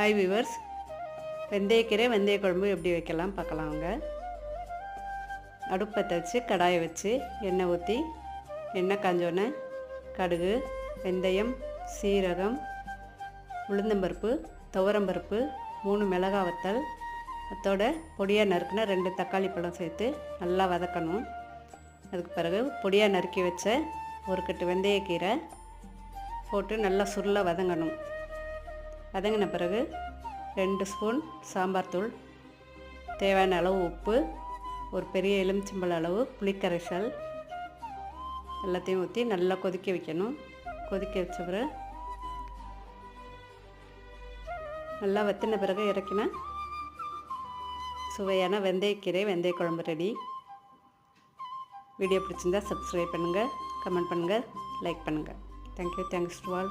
Hi viewers வெந்தயக்கீரை வெந்தய குழம்பு எப்படி வைக்கலாம் பார்க்கலாம் அவங்க அடுப்பத்தை வச்சு கடாயை வச்சு எண்ணெய் ஊற்றி எண்ணெய் காஞ்சோன்னே கடுகு வெந்தயம் சீரகம் உளுந்தம்பருப்பு துவரம்பருப்பு மூணு மிளகா வத்தல் அதோட பொடியாக நறுக்குன ரெண்டு தக்காளி பழம் சேர்த்து நல்லா வதக்கணும். அதுக்கு பிறகு பொடியாக நறுக்கி வச்ச ஒரு கட்டு வெந்தயக்கீரை போட்டு நல்லா சுருளாக வதங்கணும். வதங்கின பிறகு ரெண்டு ஸ்பூன் சாம்பார் தூள் தேவையான அளவு உப்பு ஒரு பெரிய எலுமிச்சம்பழ அளவு புளிக்கரைசல் எல்லாத்தையும் ஊற்றி நல்லா கொதிக்க வைக்கணும். கொதிக்க வச்ச பிறகு நல்லா வத்தின பிறகு இறக்கினா சுவையான வெந்தயக்கீரை வெந்தய குழம்பு ரெடி வீடியோ பிடிச்சிருந்தா சப்ஸ்கிரைப் பண்ணுங்கள் கமெண்ட் பண்ணுங்கள் லைக் பண்ணுங்கள் thank you thanks to all